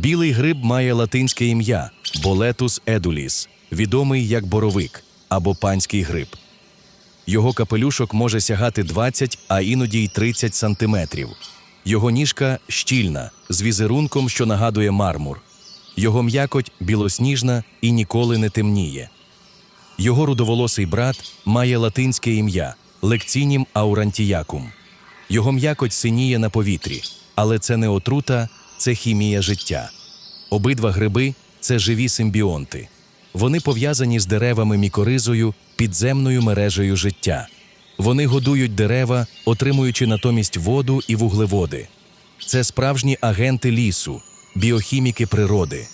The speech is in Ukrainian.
Білий гриб має латинське ім'я Болетус едуліс, відомий як боровик або панський гриб. Його капелюшок може сягати 20, а іноді й 30 сантиметрів. Його ніжка щільна, з візерунком, що нагадує мармур. Його м'якоть білосніжна і ніколи не темніє. Його рудоволосий брат має латинське ім'я лекцінім аурантіякум. Його м'якоть синіє на повітрі, але це не отрута, це хімія життя. Обидва гриби це живі симбіонти. Вони пов'язані з деревами мікоризою, підземною мережею життя. Вони годують дерева, отримуючи натомість воду і вуглеводи. Це справжні агенти лісу, біохіміки природи.